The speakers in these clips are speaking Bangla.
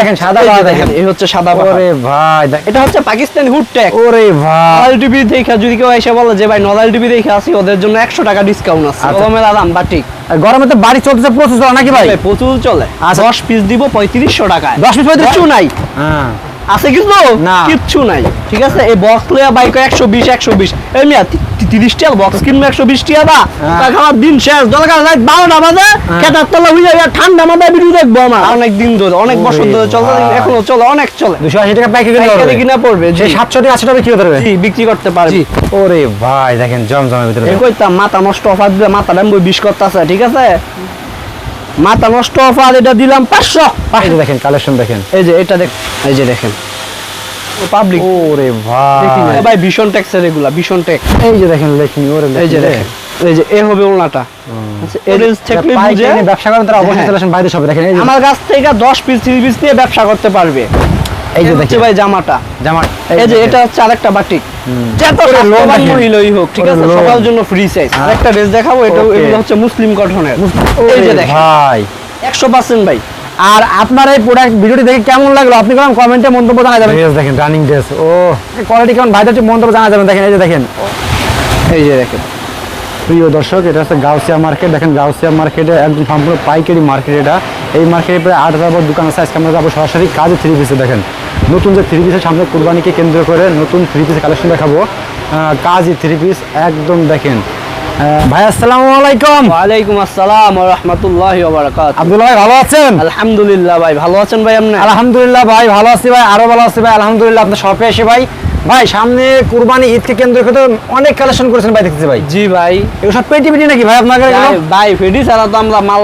দেখেন সাদা এই দেখেন, দেখেন। এই হচ্ছে সাদা ওরে ভাই এটা হচ্ছে পাকিস্তানি হুড ট্যাগ। ওরে ভাই। নলাল টিভি দেখে যদি কেউ এসে বলে যে ভাই নলাল টিভি দেখে আসি ওদের জন্য একশো টাকা ডিসকাউন্ট আছে। আচ্ছা। আরাম বাটিক আর গরমে তো বাড়ি চলতেছে প্রচুর চলে নাকি ভাই? প্রচুর চলে। আচ্ছা। দশ পিস দিব পঁয়ত্রিশশো টাকায়। 10 piece 35 কিচ্ছু নাই? হ্যাঁ। আছে কিছু না। কিচ্ছু নাই। ঠিক আছে? এই বক্স লইয়া বাইক একশো বিশ একশো বিশ। এই মিয়া তিরিশ টাকা বক্স কিনবো একশো বিশ টাকা দা। হ্যাঁ। তা খাওয়ার দিন শেষ। দরকার রাত বারোটা বাজে খেতার তলা হয়ে যাবে ঠান্ডা মাথায় ভিডিও দেখব আমার। অনেক দিন ধরে অনেক বছর ধরে ভাই। এখনও চলে অনেক চলে। দুশো আশি টাকা পাইকারি কিনে কিনা পড়বে জি। সেই সাতশো থেকে আটশো টাকা বিক্রি করতে পারবে। জি, বিক্রি করতে পারবি। ওরে ভাই দেখেন জমজমের ভিতরে। এই কইতাম মাথা নষ্ট অফার দিলে মাথা ডাম্বু বিষ করতেছে ঠিক আছে? মাথা নষ্ট অফার এটা দিলাম পাঁচশো। এই যে দেখেন কালেকশন দেখেন। এই যে এটা দেখ এই যে দেখেন। পাবলিক ওরে ভাই। ভাই ভীষণ ট্যাক্সের এগুলা ভীষণ ট্যাক্স এই যে দেখেন লেখিনি ওরে এই যে দেখেন এই যে এ হবে ওনাটা এরেঞ্জ থাকলে বুঝে। ব্যবসা করেন তারা অবশ্যই হ্যাঁ। চলে আসেন বাইরে সবে দেখেন। এই যে আমার কাছ থেকে 10 পিস 30 পিস নিয়ে ব্যবসা করতে পারবে। এই যে দেখেন। ভাই জামাটা। জামা এই যে এটা হচ্ছে আরেকটা বাটিক হোক ঠিক আছে। সবার জন্য ফ্রি সাইজ হ্যাঁ। আরেকটা ড্রেস দেখাবো এটা. হচ্ছে মুসলিম গঠনের এই যে দেখেন। ভাই। 100% ভাই। আর আপনার এই প্রোডাক্ট ভিডিওটি দেখে কেমন লাগল? আপনি কোন কমেন্টে মন্তব্য জানা যাবেন। দেখেন রানিং ড্রেস ও। কোয়ালিটি কেমন? ভাইদের মন্তব্য জানা যাবেন। দেখেন এই যে দেখেন। এই যে দেখেন। প্রিয় দর্শক এটা হচ্ছে গাউসিয়া মার্কেট দেখেন গাউসিয়া মার্কেটে একদম সম্পূর্ণ পাইকারি মার্কেট এটা। এই মার্কেটে প্রায় আট হাজার দোকান আছে। আজকে আমরা যাব সরাসরি কাজে থ্রি পিসে দেখেন। নতুন যে থ্রি পিসের সামনে কুরবানিকে কেন্দ্র করে নতুন থ্রি পিসের কালেকশন দেখাবো। কাজই কাজী থ্রি পিস একদম দেখেন। ভাই আসসালামু আলাইকুম। ওয়ালাইকুম আসসালাম ওয়া রাহমাতুল্লাহি ওয়া বারাকাতুহু। আব্দুল্লাহ ভাই ভালো আছেন? আলহামদুলিল্লাহ ভাই ভালো আছেন ভাই আপনি? আলহামদুলিল্লাহ ভাই ভালো আছি ভাই আরও ভালো আছি ভাই আলহামদুলিল্লাহ আপনার শপে এসে ভাই। ভাই সামনে কুরবানি ঈদকে কেন্দ্র করে অনেক কালেকশন করেছেন ভাই দেখতেছি ভাই। জি ভাই। এগুলো সব পেটি পেটি নাকি ভাই আপনার কাছে ভাই, ফেডি ছাড়া তো আমরা মাল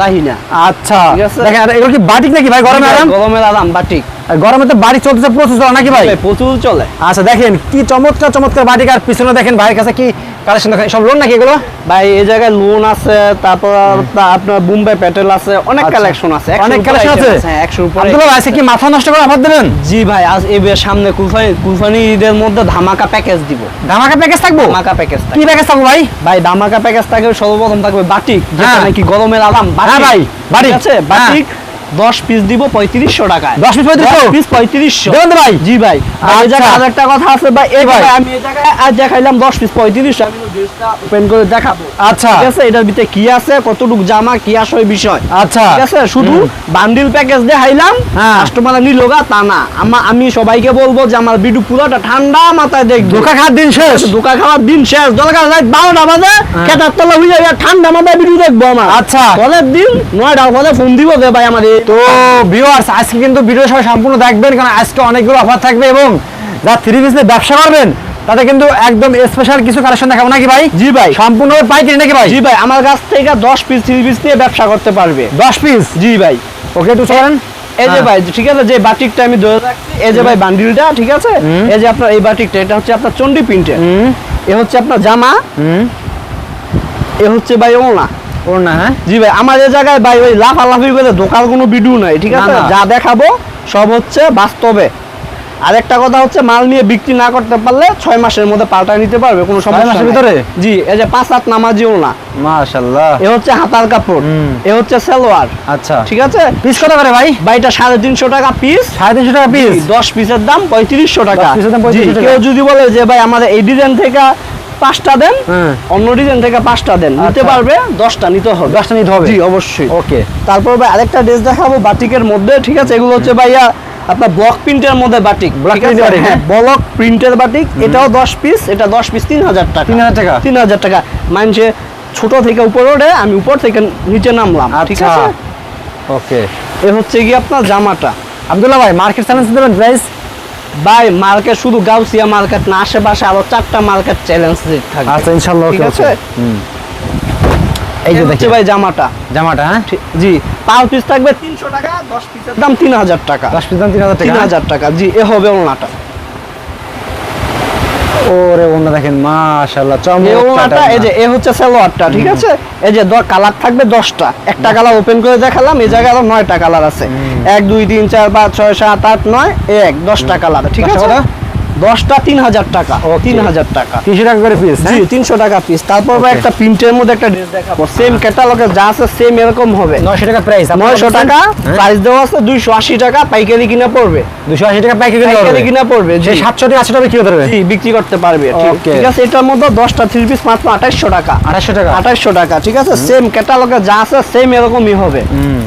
রাহি না। আচ্ছা। দেখেন এগুলো কি বাটিক নাকি ভাই গরমে আরাম? গরমের আরাম বাটিক। গরমে তো বাড়ি চলতেছে প্রচুর চলে নাকি ভাই? প্রচুর চলে। আচ্ছা দেখেন কি চমৎকার চমৎকার বাটিক আর পিছনে দেখেন ভাইয়ের কাছে কি কালেকশন দেখেন সব লোন নাকি এগুলো? ভাই এই জায়গায় লোন আছে তারপর আপনার- বোম্বে প্যাটেল আছে অনেক আচ্ছা। কালেকশন আছে অনেক 100 collection উপরে আছে? হ্যাঁ উপরে ভাই কি মাথা নষ্ট করে অফার দেবেন? জি ভাই আজ সামনে কুলফানি কুলফানি ঈদের মধ্যে ধামাকা প্যাকেজ দিব। ধামাকা প্যাকেজ থাকব? ধামাকা প্যাকেজ কি প্যাকেজ থাকব ভাই? ভাই ধামাকা প্যাকেজ থাকবে সর্বপ্রথম থাকবে বাটিক যেটা হ্যাঁ। নাকি গরমের আরাম হ্যাঁ ভাই, বাটিক। ঠিক আছে? বাটিক দশ পিস দিব পঁয়ত্রিশশো টাকায়। 10 piece 3500? পিস পঁয়ত্রিশশো। দেবেন ভাই? জি ভাই। আর এই আচ্ছা। জায়গায় একটা কথা আছে ভাই এই ভাই? আমি এই জায়গায় আজ দেখাইলাম দশ পিস পঁয়ত্রিশশো আমি ড্রেসটা ওপেন করে দেখাবো। আচ্ছা। ঠিক আছে? এটার ভিতরে কি আছে কতটুক জামা কি আসে ওই বিষয়? আচ্ছা। ঠিক আছে? শুধু বান্ডিল প্যাকেজ দেখাইলাম হ্যাঁ। কাস্টমার নিলোগা তা না। আমা- আমি সবাইকে বলব যে আমার বিডু পুরোটা ঠান্ডা মাথায় দেখবে। ধোকা খাওয়ার দিন শেষ। দোকা খাওয়ার দিন শেষ। দরকার রাত বারোটা বাজে খেতার তলা হয়ে যাবে ঠান্ডা মাথায় ভিডিও দেখব আমার। আচ্ছা। পরের দিন নয়টার পরে ফোন দিব যে ভাই আমার তো ভিউয়ার্স আজকে কিন্তু ভিডিও সবাই সম্পূর্ণ দেখবেন কারণ আজকে অনেকগুলো অফার থাকবে এবং যারা থ্রি পিস ব্যবসা করবেন তাতে কিন্তু একদম স্পেশাল কিছু কালেকশন দেখাবো। নাকি ভাই? জি ভাই। সম্পূর্ণ পাইকারি নাকি ভাই? জি ভাই আমার কাছ থেকে দশ পিস থ্রি পিস নিয়ে ব্যবসা করতে পারবে। দশ পিস জি ভাই। ওকে একটু চলেন। এই যে হ্যাঁ। ভাই ঠিক আছে যে বাটিকটা আমি ধরে রাখছি এই যে ভাই বান্ডিলটা ঠিক আছে? এই যে আপনার এই বাটিকটা এটা হচ্ছে আপনার চন্ডি প্রিন্টের হুম। এ হচ্ছে আপনার জামা। হুম। এ হচ্ছে ভাই ওনা হ্যাঁ? জি ভাই আমার জায়গায় ভাই ওই লাফালাফি করে দোকান কোনো ভিডিও নাই ঠিক আছে? যা দেখাবো সব হচ্ছে বাস্তবে। আরেকটা কথা হচ্ছে মাল নিয়ে বিক্রি না করতে পারলে ছয় মাসের মধ্যে পাল্টা নিতে পারবে কোনো মাসের ভিতরে? জি এই যে পাঁচ হাত নামাজিও না। এ হচ্ছে হাতার কাপড় এ হচ্ছে সালোয়ার। আচ্ছা। ঠিক আছে? পিস কত করে ভাই? ভাইটা সাড়ে তিনশো টাকা পিস সাড়ে তিনশো টাকা পিস দশ পিসের দাম পঁয়ত্রিশশো টাকা। 10 পিসের দাম জি, 3500 টাকা। কেউ যদি বলে যে ভাই আমাদের এই ডিজাইন থেকে পাঁচটা দেন হ্যাঁ। অন্য ডিজাইন থেকে পাঁচটা দেন। নিতে আচ্ছা। পারবে দশটা নিতে হবে। দশটা নিতে হবে? জি অবশ্যই। ওকে। তারপর ভাই আরেকটা ড্রেস দেখাবো বাটিকের মধ্যে ঠিক আছে? এগুলো হচ্ছে ভাইয়া আপনার ব্লক প্রিন্টের মধ্যে বাটিক। ব্লক প্রিন্টের বাটিক এটাও দশ পিস এটা দশ পিস তিন হাজার টাকা। তিন হাজার টাকা। তিন হাজার টাকা। মানছে ছোট থেকে উপরে ওঠে আমি উপর থেকে নিচে নামলাম ঠিক আচ্ছা। আছে? ওকে। এ হচ্ছে কি আপনার জামাটা। আব্দুল্লাহ ভাই মার্কেট চ্যালেঞ্জ দেবেন প্রাইস ভাই মার্কেট শুধু গাউসিয়া মার্কেট না আশেপাশে আরও চারটা মার্কেট চ্যালেঞ্জ থাকবে। আচ্ছা ইনশাআল্লাহ ঠিক আছে? এই যে দেখো। ভাই জামাটা। জামাটা হ্যাঁ? জি পাঁচ পিস থাকবে তিনশো টাকা দশ পিসের দাম তিন হাজার টাকা। দশ পিস দাম তিন হাজার তিন টাকা 3000 টাকা জি এ হবে ওনাটা ওরে ওনা দেখেন মাশাআল্লাহ চমৎকার ওনাটা এই যে এ হচ্ছে সালোয়ারটা ঠিক আছে? এই যে কালার থাকবে দশটা। একটা কালার ওপেন করে দেখালাম এই জায়গায় আরও নয়টা কালার আছে। এক দুই তিন চার পাঁচ ছয় সাত আট নয় এক দশটা কালার ঠিক আছে? দশটা তিন হাজার টাকা তিন হাজার টাকা। তিনশো টাকা করে পিস জি তিনশো টাকা পিস তারপর. একটা প্রিন্টের মধ্যে একটা ড্রেস দেখাবো। সেম ক্যাটালগে যা আছে সেম এরকম হবে। নয়শো টাকা প্রাইস নয়শো টাকা প্রাইস দেওয়া আছে দুইশো আশি টাকা পাইকারি কিনা পড়বে। দুশো আশি টাকা পাইকারি কিনা পড়বে? যে সাতশো টাকা আটশো টাকা কি ধরবে জি, বিক্রি করতে পারবে ঠিক- ঠিক আছে এটার মধ্যে দশটা থ্রি পিস মাত্র আঠাশশো টাকা। আঠাশশো টাকা? আঠাশশো টাকা ঠিক আছে? সেম ক্যাটালগে যা আছে সেম এরকমই হবে। হুম।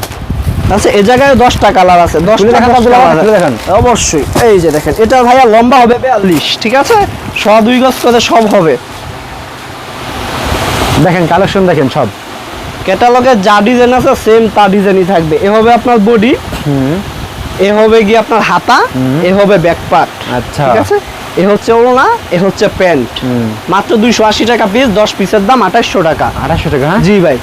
আচ্ছা এই জায়গায় দশটা কালার আছে। দশটা কালার দেখান। অবশ্যই। এই যে দেখেন এটা ভাইয়া লম্বা হবে বিয়াল্লিশ ঠিক আছে? ছ দুই গজ করে সব হবে। দেখেন কালেকশন দেখেন সব। ক্যাটালগে যা ডিজাইন আছে সেম তা ডিজাইনই থাকবে। এ হবে আপনার বডি হুম। এ হবে গিয়ে আপনার হাতা এ হবে ব্যাক পার্ট আচ্ছা। ঠিক আছে? এ হচ্ছে ওড়না এ হচ্ছে প্যান্ট। মাত্র দুইশো আশি টাকা পিস দশ পিসের দাম আঠাশশো টাকা। আঠাশশো টাকা হ্যাঁ? জি ভাই।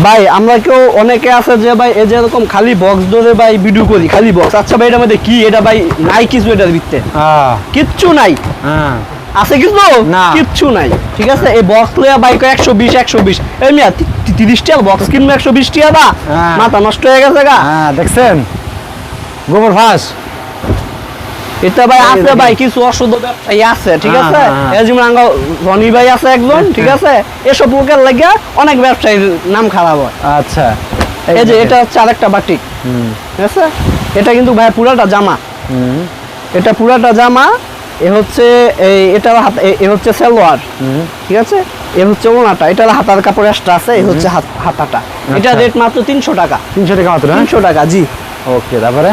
ভাই আমরা কেউ অনেকে আছে যে ভাই এই যে এরকম খালি বক্স ধরে ভাই ভিডিও করি খালি বক্স আচ্ছা ভাই এটার মধ্যে কি? এটা ভাই নাই কিছু এটার আহ, কিচ্ছু নাই। হ্যাঁ। আছে কিছু না। কিচ্ছু নাই। ঠিক আছে? এই বক্স লইয়া বাইক একশো বিশ একশো বিশ। এই মিয়া তিরিশ টাকা বক্স কিনবো একশো বিশ টাকা হ্যাঁ। মাথা নষ্ট হয়ে গেছে গা। হ্যাঁ দেখছেন? গোবর ফাঁস। এটা ভাই আছে ভাই কিছু ব্যবসায়ী আছে ঠিক আছে? রনি ভাই আছে একজন ঠিক আছে? এসব লোকের লাগে অনেক ব্যবসায়ীর নাম খারাপ হয়। আচ্ছা। এই যে এটা হচ্ছে আরেকটা বাটিক ঠিক আছে? এটা কিন্তু ভাই পুরাটা জামা। এটা পুরাটা জামা এ হচ্ছে এই এটা হাত এ- হচ্ছে সালোয়ার ঠিক আছে? এ হচ্ছে ওনাটা এটা হাতার কাপড় এক্সট্রা আছে এই হচ্ছে হাতাটা। এটা আচ্ছা। রেট মাত্র তিনশো টাকা। তিনশো টাকা মাত্র হ্যাঁ? তিনশো টাকা জি। ওকে তারপরে?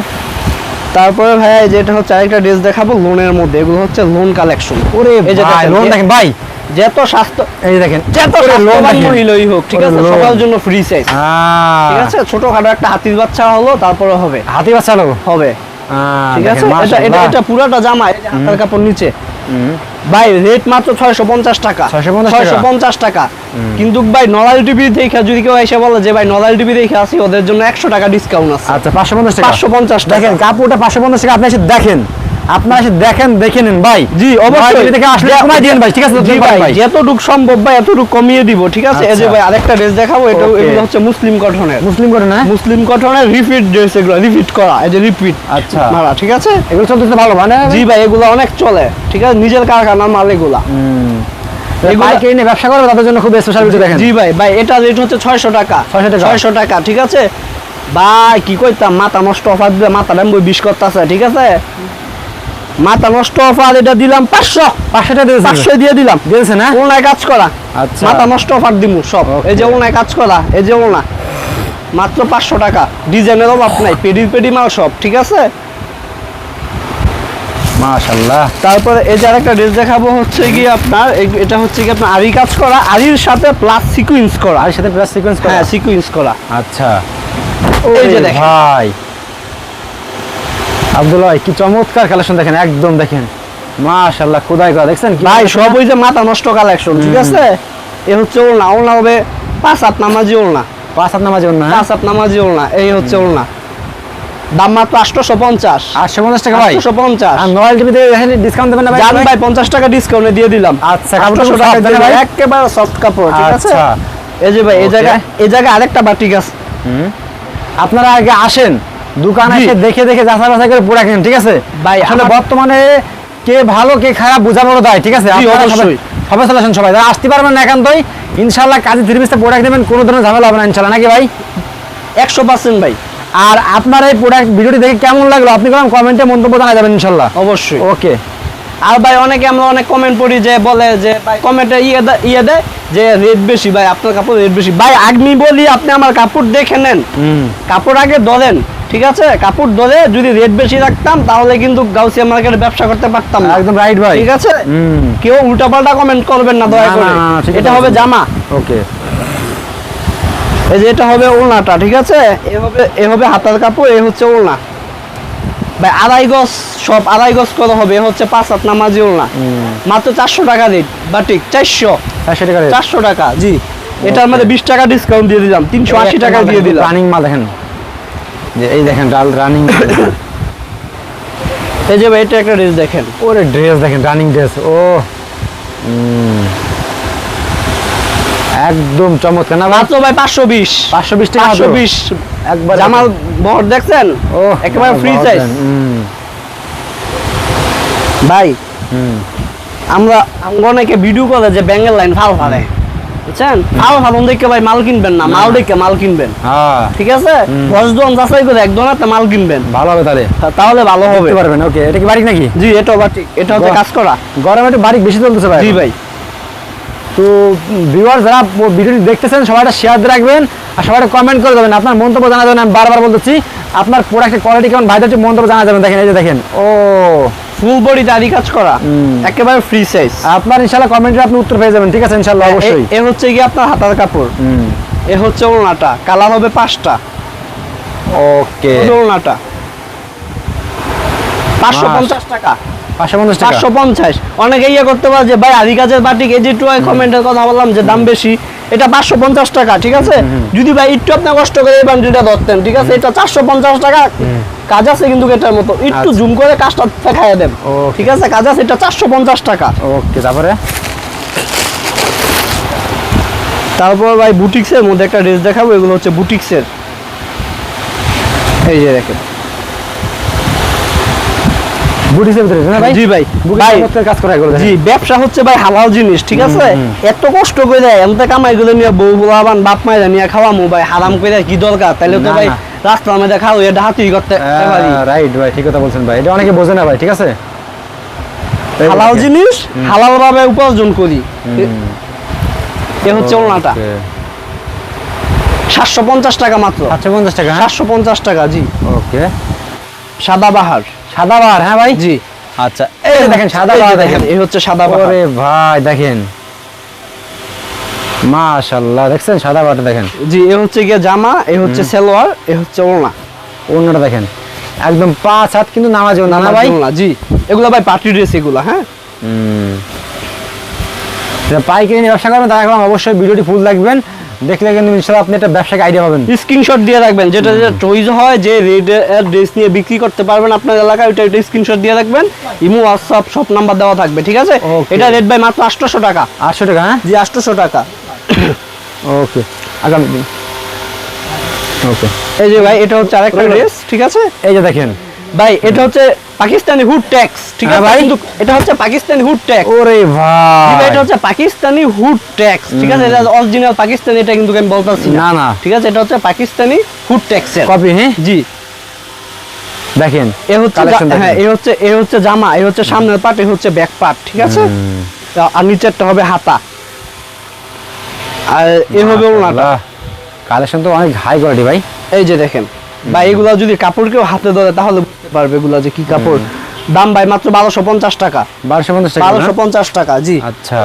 তারপরে ভাই এই যে এটা হচ্ছে আরেকটা ড্রেস দেখাবো লোনের মধ্যে। এগুলো হচ্ছে লোন কালেকশন ওরে ভাই লোন দেখেন ভাই যত স্বাস্থ্য এই দেখেন যত স্বাস্থ্যবান মহিলাই হোক ঠিক আছে সকাল সবার জন্য ফ্রি সাইজ ঠিক আছে ছোটখাটো একটা হাতির বাচ্চা হলো তারপরে হবে। হাতির বাচ্চা লোক হবে। ঠিক আছে? এটা এটা এটা পুরাটা জামা এই যে হাতার কাপড় নিচে। ভাই রেট মাত্র ছয়শো পঞ্চাশ টাকা। 650 টাকা? ছয়শো পঞ্চাশ টাকা। কিন্তু ভাই নলাল টিভি দেখে যদি কেউ এসে বলে যে ভাই নলাল টিভি দেখে আসি ওদের জন্য একশো টাকা ডিসকাউন্ট আছে। আচ্ছা পাঁচশো পঞ্চাশ টাকা? পাঁচশো পঞ্চাশ দেখেন কাপড়টা পাঁচশো পঞ্চাশ টাকা আপনি এসে দেখেন। আপনার দেখেন দেখে নেন ভাই। জি অবশ্যই। থেকে আসলে কমাই দিয়েন ভাই ঠিক আছে জি ভাই ভাই সম্ভব ভাই এতটুক কমিয়ে দিব ঠিক আছে? এই যে আচ্ছা। ভাই আরেকটা ড্রেস দেখাবো এটা এগুলো হচ্ছে মুসলিম কটনের মুসলিম করে না? মুসলিম কটনের রিপিট ড্রেস এগুলো রিপিট করা এই যে রিপিট আচ্ছা। মারা ঠিক আছে? এগুলো চলতেছে ভালো মানে? জি ভাই এগুলো অনেক চলে ঠিক আছে? নিজের কারখানার মাল এগুলা। ব্যবসা করবে তাদের জন্য খুব স্পেশাল কিছু দেখেন। জি ভাই ভাই এটা রেট হচ্ছে ছয়শো টাকা। 600 টাকা। ছয়শো টাকা ঠিক আছে? ভাই কি কইতাম মাথা নষ্ট অফার দিয়ে মাথা ড্যাম্বো বিষ করতেছে ঠিক আছে? মাথা নষ্ট অফার এটা দিলাম পাঁচশো। পাঁচশো টাকা দিয়েছে। পাঁচশো দিয়ে দিলাম। দিয়েছে না? ওনায় কাজ করা। আচ্ছা। মাথা নষ্ট অফার দিমু সব। এই যে ওনায় কাজ করা এই যে ওনা মাত্র পাঁচশো টাকা। ডিজাইনের অভাব নাই পেডি পেডি মাল সব ঠিক আছে? মাশাল্লাহ। তারপরে এই যে আরেকটা ড্রেস দেখাবো হচ্ছে কি আপনার এটা হচ্ছে কি আপনার আরি কাজ করা আরির সাথে প্লাস সিকুয়েন্স করা। আর সাথে প্লাস সিকোয়েন্স হ্যাঁ সিকুয়েন্স করা। আচ্ছা। এই যে দেখেন। ভাই। আব্দুল ভাই কি চমৎকার কালেকশন দেখেন একদম দেখেন। মাশাল্লাহ কোদাই করা দেখছেন কি? ভাই সব ওই যে মাথা নষ্ট কালেকশন ঠিক আছে? এ হচ্ছে ওলনা ওলনা হবে পাঁচ হাত নামাজি ওলনা পাঁচ হাত নামাজ না পাঁচ হাত নামাজি ওলনা এই হচ্ছে ওলনা দাম মাত্র আটশোশো পঞ্চাশ আটশো পঞ্চাশ টাকা ভাই? আটশোশো পঞ্চাশ আর নয়েল টিভিতে ডিসকাউন্ট দেবেন না ভাই? ভাই পঞ্চাশ টাকা ডিসকাউন্টে দিয়ে দিলাম। আচ্ছা, আটশোশো টাকা দিলাম। ভাই? একেবারে সফট কাপড় ঠিক আছে? আচ্ছা। এই যে ভাই এই. জায়গায় এই জায়গায় আরেকটা বাটিক আছে আপনারা আগে আসেন। দোকানে। এসে দেখে দেখে যাচাই বাছাই করে পুরা কিনেন ঠিক আছে? ভাই, আসলে বর্তমানে কে ভালো কে খারাপ বোঝা বড় দায় ঠিক আছে? সবাই- অবশ্যই। চলে আসেন সবাই। যারা আসতে পারবেন না একান্তই ইনশাল্লাহ কাজে থ্রি পিসটা প্রোডাক্ট দেবেন কোনো ধরনের ঝামেলা হবে না ইনশাল্লাহ নাকি ভাই? একশো পার্সেন্ট ভাই। আর আপনার এই প্রোডাক্ট ভিডিওটি দেখে কেমন লাগল? আপনি কোনো কমেন্টে মন্তব্য জানা যাবেন ইনশাল্লাহ অবশ্যই। ওকে আর ভাই অনেকে আমরা অনেক কমেন্ট পড়ি যে বলে যে ভাই কমেন্টে ইয়ে দে- ইয়ে দেয় যে রেট বেশি ভাই আপনার কাপড় রেট বেশি। ভাই আমি বলি আপনি আমার কাপড় দেখে নেন। হুম। কাপড় আগে ধরেন। ঠিক আছে? কাপড় ধরে যদি রেট বেশি রাখতাম তাহলে কিন্তু গাউসিয়া মার্কেটে ব্যবসা করতে পারতাম না। একদম রাইট ভাই। ঠিক আছে? কেউ উল্টাপাল্টা কমেন্ট করবেন না দয়া করে। এটা হবে জামা। ওকে। এই যে এটা হবে ওলনাটা ঠিক আছে? এ হবে এ হবে হাতার কাপড় এ হচ্ছে ওলনা। ভাই আড়াই গজ সব আড়াই গজ করে হবে হচ্ছে পাঁচ হাত নামাজি ওলনা। মাত্র চারশো টাকা রেট বা ঠিক চারশো। চারশো টাকা। চারশো টাকা জি। এটার মধ্যে বিশ টাকা ডিসকাউন্ট দিয়ে দিলাম তিনশো আশি টাকা দিয়ে দিলাম। রানিং মাল দেখেন। যে এই দেখেন ডাল রানিং এই যে ভাই এটা একটা ড্রেস দেখেন। ওরে ড্রেস দেখেন রানিং ড্রেস ও। একদম চমৎকার না মাত্র ভাই পাঁচশো বিশ। পাঁচশো বিশ টাকা পাঁচশো বিশ। একবার জামাল বহর দেখছেন? ও একেবারে ফ্রি সাইজ ভাই আমরা অনেকে ভিডিও করে যে ব্যাঙ্গের লাইন ফাল ফালে। বুঝছেন? দেখে ভাই মাল কিনবেন না মাল দেখে মাল কিনবেন। হ্যাঁ। ঠিক আছে? দশ জন যাচাই করে মাল কিনবেন। ভালো হবে তাহলে। তাহলে ভালো হবে। পারবেন ওকে। এটা কি বাড়ি নাকি? জি এটা ঠিক এটা হচ্ছে কাজ করা। গরমে একটু বাড়ি বেশি চলতেছে ভাই জি ভাই। তো ভিউয়ার যারা ভিডিওটি দেখতেছেন সবাইটা শেয়ার রাখবেন। আর সবাইটা কমেন্ট করে দেবেন। আপনার মন্তব্য জানা যাবেন আমি বারবার বলতেছি। আপনার প্রোডাক্টের কোয়ালিটি কেমন? ভাইদের মন্তব্য জানা যাবেন দেখেন এই যে দেখেন। ও। ফুল বডি দাড়ি কাজ করা একেবারে ফ্রি সাইজ আপনার ইনশাল্লাহ কমেন্টে আপনি উত্তর পেয়ে যাবেন ঠিক আছে ইনশাল্লাহ অবশ্যই। এ হচ্ছে কি আপনার হাতার কাপড়। হুম। এ হচ্ছে ওড়নাটা কালার হবে পাঁচটা। ওকে। ওড়নাটা পাঁচশো পঞ্চাশ টাকা। পাঁচশো পঞ্চাশ অনেকে ইয়ে করতে পারে যে ভাই আদি কাজের বাটি কেজি টু কমেন্টের কথা বললাম যে দাম বেশি এটা পাঁচশো পঞ্চাশ টাকা ঠিক আছে? যদি ভাই একটু আপনি কষ্ট করে এই বান্ডিটা ধরতেন ঠিক আছে? এটা চারশো পঞ্চাশ টাকা। কাজ আছে কিন্তু এটার মতো। একটু আচ্ছা। জুম করে কাজটা দেন Okay. ঠিক আছে? কাজ আছে এটা চারশো পঞ্চাশ টাকা। ওকে তারপরে? তারপর ভাই বুটিক্সের মধ্যে একটা ড্রেস দেখাবো এগুলো হচ্ছে বুটিক্সের। এই যে দেখেন। বুটিসের ভিতরে না ভাই? জি ভাই। ভাই ভাই কাজ করা এগুলো জি ব্যবসা হচ্ছে ভাই হালাল জিনিস ঠিক আছে? এত কষ্ট করে দেয় এমতে কামাই করে নিয়ে বউ বলাবান বাপ মায়েরা নিয়ে খাওয়ামু ভাই হারাম করে কি দরকার? তাহলে তো ভাই রাস্তার মধ্যে খাও এটা হাতি করতে পারি। রাইট ভাই ঠিক কথা বলছেন ভাই। এটা অনেকে বোঝে না ভাই ঠিক আছে? হালাল জিনিস হালাল ভাবে উপার্জন করি। এ হচ্ছে ওনাটা সাতশো পঞ্চাশ টাকা মাত্র। সাতশো পঞ্চাশ টাকা হ্যাঁ? সাতশো পঞ্চাশ টাকা জি। ওকে। সাদা বাহার। সাদা বার হ্যাঁ ভাই? জি। আচ্ছা এই দেখেন সাদা এই বার দেখেন এই হচ্ছে সাদা বাহার ওরে ভাই দেখেন। মাশাআল্লাহ দেখছেন? সাদা বারটা দেখেন। জি এ হচ্ছে গিয়ে জামা এ হচ্ছে সেলোয়ার এ হচ্ছে ওড়না। অন্যটা দেখেন। একদম পাঁচ হাত কিন্তু নামাজ না না ভাই? ওড়না, জি। এগুলো ভাই পার্টি ড্রেস এগুলো হ্যাঁ? হুম। পাইকারি নিয়ে ব্যবসা করবেন তারা অবশ্যই ভিডিওটি ফুল দেখবেন। দেখলে কিন্তু ইনশাল্লাহ আপনি একটা ব্যবসাকে আইডিয়া পাবেন। স্ক্রিনশট দিয়ে রাখবেন যেটা যেটা চয়েস হয় যে রেডের ড্রেস নিয়ে বিক্রি করতে পারবেন আপনার এলাকায় ওইটা ওইটা স্ক্রিনশট দিয়ে রাখবেন। ইমো হোয়াটসঅ্যাপ সব নাম্বার দেওয়া থাকবে ঠিক আছে. এটা রেট বাই মাত্র আটশোশো টাকা। আটশো টাকা হ্যাঁ? জি আটশোশো টাকা। ওকে আগামী দিন ওকে এই যে ভাই এটা হচ্ছে আরেকটা ড্রেস ঠিক আছে? এই যে দেখেন। ভাই এটা হচ্ছে পাকিস্তানি হুড ট্যাক্স ঠিক হ্যাঁ আছে? ভাই। কিন্তু এটা হচ্ছে পাকিস্তানি হুড ট্যাক্স। ওরে ভাই। এটা হচ্ছে পাকিস্তানি হুড ট্যাক্স ঠিক আছে? এটা অরিজিনাল পাকিস্তানি এটা কিন্তু আমি বলতেছি না। না ঠিক আছে? এটা হচ্ছে পাকিস্তানি হুড ট্যাক্সের। কপি হ্যাঁ? জি। দেখেন এ হচ্ছে হ্যাঁ এ হচ্ছে এ হচ্ছে জামা এ হচ্ছে সামনের পার্ট এ হচ্ছে ব্যাক পার্ট ঠিক আছে। আর নিচেরটা হবে হাতা। আর এ হবে ওনাটা কালেকশন তো অনেক হাই কোয়ালিটি ভাই। এই যে দেখেন বা এগুলা যদি কাপড় কেউ হাতে ধরে তাহলে বুঝতে পারবে এগুলা যে কি কাপড়। দাম ভাই মাত্র বারোশো পঞ্চাশ টাকা। বারোশো পঞ্চাশ টাকা বারোশো পঞ্চাশ টাকা জি। আচ্ছা।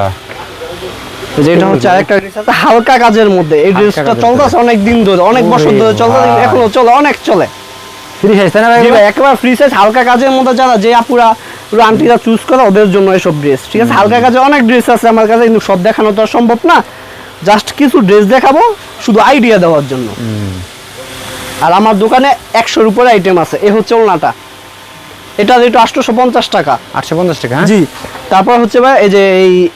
এই যে এটা হচ্ছে আরেকটা ড্রেস আছে হালকা কাজের মধ্যে। এই ড্রেসটা চলতেছে অনেক দিন ধরে অনেক বছর ধরে চলতেছে এখনও চলে অনেক চলে। ফ্রি সাইজ না ভাই একেবারে ফ্রি সাইজ হালকা কাজের মধ্যে যারা যে আপুরা আন্টিরা চুজ করে ওদের জন্য এসব ড্রেস ঠিক আছে? হালকা কাজে অনেক ড্রেস আছে আমার কাছে কিন্তু সব দেখানো তো সম্ভব না। জাস্ট কিছু ড্রেস দেখাবো শুধু আইডিয়া দেওয়ার জন্য। আর আমার দোকানে একশোর উপরে আইটেম আছে এ হচ্ছে ওলনাটা। এটা রেট আটশোশো পঞ্চাশ টাকা। আটশো পঞ্চাশ টাকা হ্যাঁ? জি তারপর হচ্ছে ভাই এই যে এই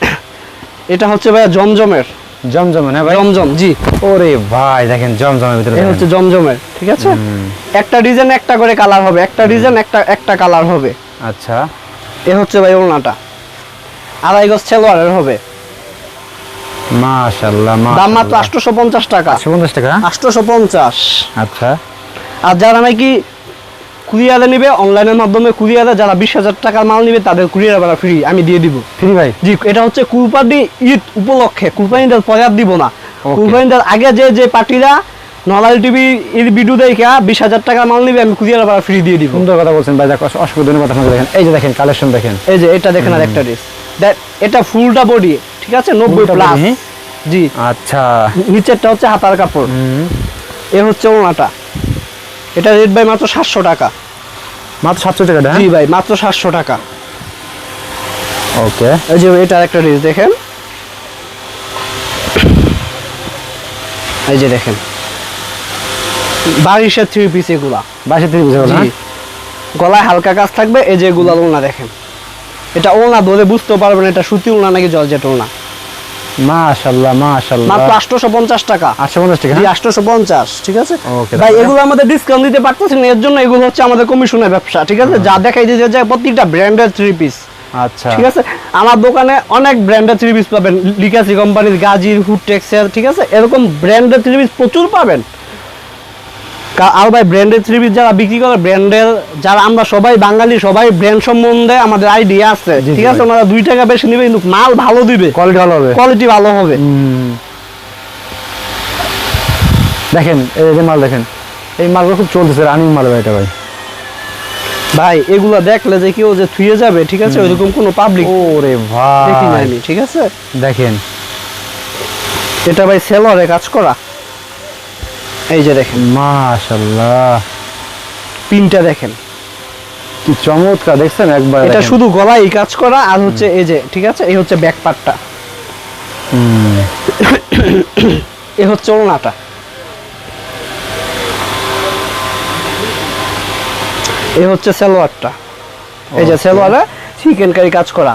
এটা হচ্ছে ভাই জমজমের। জমজম না ভাই? জমজম জি। ওরে ভাই দেখেন জমজমের ভিতরে এ দেখেন। হচ্ছে জমজমের ঠিক আছে? একটা ডিজাইন একটা করে কালার হবে একটা ডিজাইন একটা একটা কালার হবে। আচ্ছা। এ হচ্ছে ভাই ওলনাটা। আড়াই গজ সেলোয়ারের হবে। মাশাআল্লাহ দাম মাত্র মাশাআল্লাহ আটশোশো পঞ্চাশ টাকা। আটশো পঞ্চাশ টাকা? আটশোশো পঞ্চাশ আচ্ছা। আর যারা নাকি কুরিয়ারে নিবে অনলাইনের মাধ্যমে কুরিয়ারে যারা বিশ হাজার টাকার মাল নিবে তাদের কুরিয়ার ভাড়া ফ্রি আমি দিয়ে দিব। ফ্রি ভাই? জি এটা হচ্ছে কুরবানি ঈদ উপলক্ষে। কুরবানিদের পরে আর দিব না। আগে যে যে পার্টিরা নলাল টিভি এর ভিডিও দেখা বিশ হাজার টাকার মাল নিবে আমি কুরিয়ার ভাড়া ফ্রি দিয়ে দিব। সুন্দর কথা বলছেন ভাই ধন্যবাদ আপনাকে দেখেন। এই যে দেখেন কালেকশন দেখেন। এই যে এটা দেখেন আর একটা ড্রেস এটা ফুলটা বডি ঠিক আছে নব্বই প্লাস জি। আচ্ছা। নিচেরটা হচ্ছে হাতার কাপড়। এ হচ্ছে ওনাটা। এটা রেট ভাই মাত্র সাতশো টাকা। মাত্র সাতশো টাকা জি ভাই মাত্র সাতশো টাকা। ওকে। এই যে এটা একটা ড্রেস দেখেন। এই যে দেখেন। বারিশের থ্রি পিস এগুলা। বাইশে গেল জি। গলায় হালকা কাজ থাকবে এই যে এগুলা ওলনা দেখেন। এটা ওলনা ধরে বুঝতে পারবেন এটা সুতি ওলনা নাকি জর্জেট ওলনা মাশাআল্লাহ মাশাআল্লাহ। মাত্র আটশোশো পঞ্চাশ টাকা। আটশো পঞ্চাশ টাকা? জি আটশোশো পঞ্চাশ ঠিক আছে? ভাই এগুলো আমাদের ডিসকাউন্ট দিতে পারতেছি এর জন্য এগুলো হচ্ছে আমাদের কমিশনের ব্যবসা ঠিক আছে? যা দেখাই দিতে যায় প্রত্যেকটা ব্র্যান্ডের থ্রি পিস আচ্ছা। ঠিক আছে? আমার দোকানে অনেক ব্র্যান্ডের থ্রি পিস পাবেন লিকাসি কোম্পানির গাজির হুডটেক্সের ঠিক আছে? এরকম ব্র্যান্ডের থ্রি পিস প্রচুর পাবেন। আর ভাই ব্র্যান্ডের থ্রি পিস যারা বিক্রি করে ব্র্যান্ডের যারা আমরা সবাই বাঙালি সবাই ব্র্যান্ড সম্বন্ধে আমাদের আইডিয়া আছে। ঠিক আছে? ওনারা দুই টাকা বেশি নেবে কিন্তু মাল ভালো দিবে। কোয়ালিটি ভালো হবে। কোয়ালিটি ভালো হবে। দেখেন এই যে মাল দেখেন এই মালগুলো খুব চলতেছে রানিং মাল ভাই এটা ভাই। ভাই এগুলা দেখলে যে কেউ যে থুয়ে যাবে ঠিক আছে? ওইরকম কোনো পাবলিক ওরে দেখি ভাই। আমি ঠিক আছে? দেখেন। এটা ভাই সেলরে কাজ করা। এই যে দেখেন মাশাআল্লাহ। পিনটা দেখেন। কি চমৎকার দেখছেন? একবার এটা শুধু গলায় এই কাজ করা আর হচ্ছে এই যে ঠিক আছে? এই হচ্ছে ব্যাক পার্টটা। এ হচ্ছে ওড়নাটা। এ হচ্ছে সালোয়ারটা। এই যে. সালোয়ারে চিকেন কারি কাজ করা।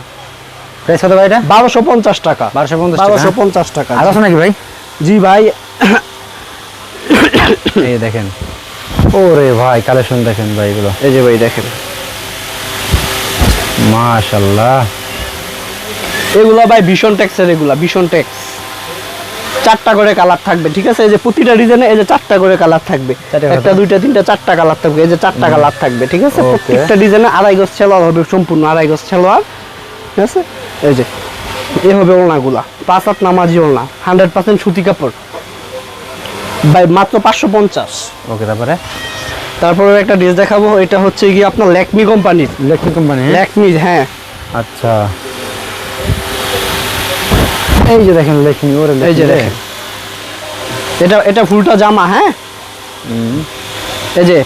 প্রাইস কত ভাই এটা? বারোশো পঞ্চাশ টাকা। 1250 টাকা, বারোশো হ্যাঁ? পঞ্চাশ টাকা। আর আছে নাকি ভাই? জি ভাই। এই দেখেন। ওরে ভাই কালেকশন দেখেন ভাই এগুলো। এই যে ভাই দেখেন। মাশাআল্লাহ। এগুলো ভাই ভীষণ ট্যাক্সের এগুলা ভীষণ ট্যাক্স চারটা করে কালার থাকবে ঠিক আছে? এই যে প্রতিটা ডিজাইনে এই যে চারটা করে কালার থাকবে। একটা দুইটা তিনটা চারটা কালার থাকবে। এই যে চারটা কালার থাকবে ঠিক আছে? প্রত্যেকটা ডিজাইনে আড়াই গজ ছেলোয়ার হবে সম্পূর্ণ আড়াই গজ ছেলোয়ার ঠিক আছে? এই যে এ হবে ওলনাগুলা পাঁচ হাত নামাজি ওলনা হান্ড্রেড পার্সেন্ট সুতি কাপড়। ভাই মাত্র পাঁচশো পঞ্চাশ। ওকে তারপরে? তারপরে একটা ড্রেস দেখাবো এটা হচ্ছে কি আপনার ল্যাকমি কোম্পানির। ল্যাকমি কোম্পানি ল্যাকমি হ্যাঁ। আচ্ছা। এই যে দেখেন ল্যাকমি ওরে এই যে। দেখেন। এটা এটা ফুলটা জামা হ্যাঁ। এই যে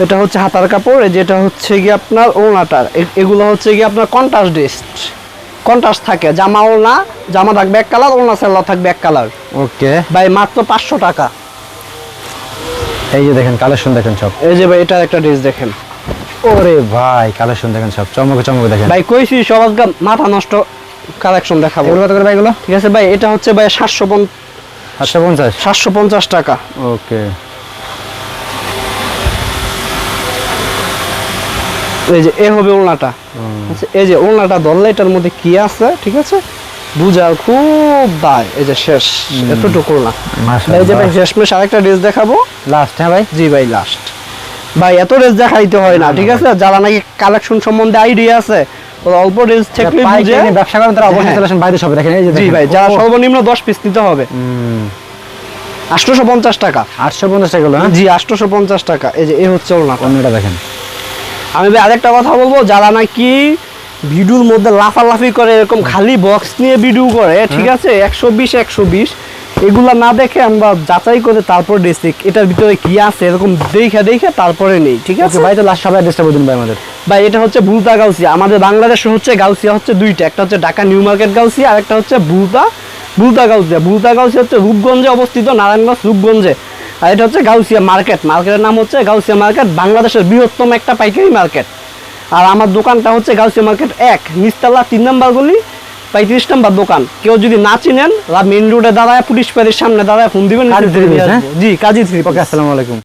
এটা হচ্ছে হাতার কাপড় এই যে এটা হচ্ছে কি আপনার ওড়নাটার এ- এগুলো হচ্ছে কি আপনার কন্ট্রাস্ট ড্রেস। কন্ট্রাস্ট থাকে জামা ওড়না জামা থাকবে এক কালার ওড়না সেলা থাকবে এক কালার ওকে ভাই মাত্র পাঁচশো টাকা। এই যে দেখেন কালেকশন দেখেন সব। এই যে ভাই এটার একটা ড্রেস দেখেন। ওরে ভাই কালেকশন দেখেন সব চমকে চমকে দেখেন। ভাই কইছি সবার গা- মাথা নষ্ট কালেকশন দেখাবো। এগুলো কত করে ভাই এগুলো? ঠিক আছে ভাই এটা হচ্ছে ভাই সাতশো সাতশো পঞ্চাশ। সাতশো পঞ্চাশ টাকা। ওকে এই যে এ হবে ওড়নাটা আচ্ছা, এই যে ওড়নাটা ধরলে এটার মধ্যে কি আছে ঠিক আছে? বুঝার খুব দায়। এই যে শেষ। এতটুকু না এই যে ভাই শেষমেশ আরেকটা ড্রেস দেখাবো। লাস্ট হ্যাঁ ভাই? জি ভাই লাস্ট ভাই এত ড্রেস দেখাইতে হয় না ঠিক আছে? যারা নাকি কালেকশন সম্বন্ধে আইডিয়া আছে অল্প ড্রেস থেকে বুঝে। ব্যবসা করেন তারা অবশ্যই। চলে আসেন বাইরে সবে দেখেন। এই যে জি ভাই যারা সর্বনিম্ন দশ পিস নিতে হবে। হুম, আটশোশো পঞ্চাশ টাকা। আটশো পঞ্চাশ টাকা হলো হ্যাঁ? জি আটশোশো পঞ্চাশ টাকা। এই যে এ হচ্ছে ওড়নাটা অন্যটা দেখেন। আমি আরেকটা কথা বলব যারা নাকি ভিডিওর মধ্যে লাফালাফি করে এরকম খালি বক্স নিয়ে ভিডিও করে ঠিক আছে? একশো বিশ একশো বিশ এগুলা না দেখে আমরা যাচাই করে তারপর ডেসিক এটার ভিতরে কি আছে এরকম দেখে দেখে তারপরে নেই ঠিক আছে? ভাই তো লাস্ট সবাই অ্যাড্রেসটা বলুন ভাই আমাদের। ভাই এটা হচ্ছে বুলতা গাউসিয়া। আমাদের বাংলাদেশে হচ্ছে গাউসিয়া হচ্ছে দুইটা একটা হচ্ছে ঢাকা নিউ মার্কেট গাউসিয়া আর একটা হচ্ছে বুলতা বুলতা গাউসিয়া। বুলতা গাউসিয়া হচ্ছে রূপগঞ্জে অবস্থিত নারায়ণগঞ্জ রূপগঞ্জে। আর এটা হচ্ছে গাউসিয়া মার্কেট। মার্কেটের নাম হচ্ছে গাউসিয়া মার্কেট বাংলাদেশের বৃহত্তম একটা পাইকারি মার্কেট। আর আমার দোকানটা হচ্ছে গাউসিয়া মার্কেট এক নিস্তালা তিন নম্বর গলি পঁয়ত্রিশ নম্বর দোকান। কেউ যদি না চিনেন মেন রোডে দাঁড়ায় পুলিশ প্যারের সামনে দাঁড়ায় ফোন দিবেন হ্যাঁ? জি কাজী থ্রি ওকে আসসালামু আলাইকুম।